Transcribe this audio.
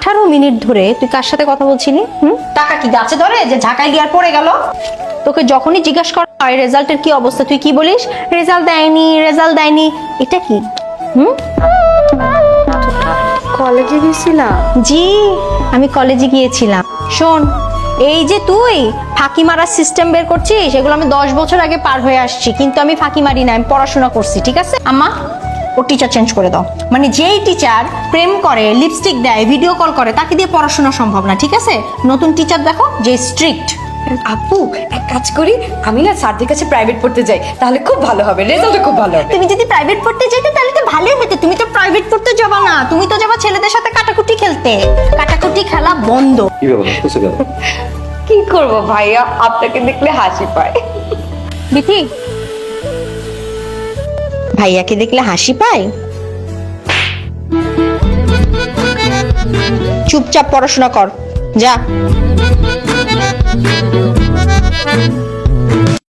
আঠারো মিনিট ধরে তুই কার সাথে কথা বলছিলি? হুম? টাকা কি গাছে ধরে? যে ঝাঁকাই দেওয়ার পড়ে গেল। তোকে যখনই জিজ্ঞাসা করা হয় রেজাল্টের কি অবস্থা তুই কি বলিস? রেজাল্ট দেয়নি রেজাল্ট দেয়নি। এটা কি? হুম? কলেজে গেছিলাম জি আমি কলেজে গিয়েছিলাম। শোন এই যে তুই ফাঁকি মারার সিস্টেম বের করছিস সেগুলো আমি দশ বছর আগে পার হয়ে আসছি কিন্তু আমি ফাঁকি মারি না আমি পড়াশোনা করছি ঠিক আছে? আমা ও টিচার চেঞ্জ করে দাও। মানে যেই টিচার প্রেম করে লিপস্টিক দেয় ভিডিও কল করে তাকে দিয়ে পড়াশোনা সম্ভব না ঠিক আছে? নতুন টিচার দেখো যে স্ট্রিক্ট আপু এক কাজ করি আমি না স্যারদের কাছে প্রাইভেট পড়তে যাই তাহলে খুব ভালো হবে রেজাল্ট খুব ভালো হবে। তুমি যদি প্রাইভেট পড়তে যেতে তাহলে তো ভালোই হতো তুমি তো প্রাইভেট পড়তে যাবা না তুমি তো যাবা ছেলেদের সাথে কাটাকুটি খেলতে। কাটাকুটি খেলা বন্ধ। কি ব্যাপার কি করব ভাইয়া? আপনাকে দেখলে হাসি পায়। বিথি ভাইয়াকে দেখলে হাসি পায়? চুপচাপ পড়াশোনা কর যা।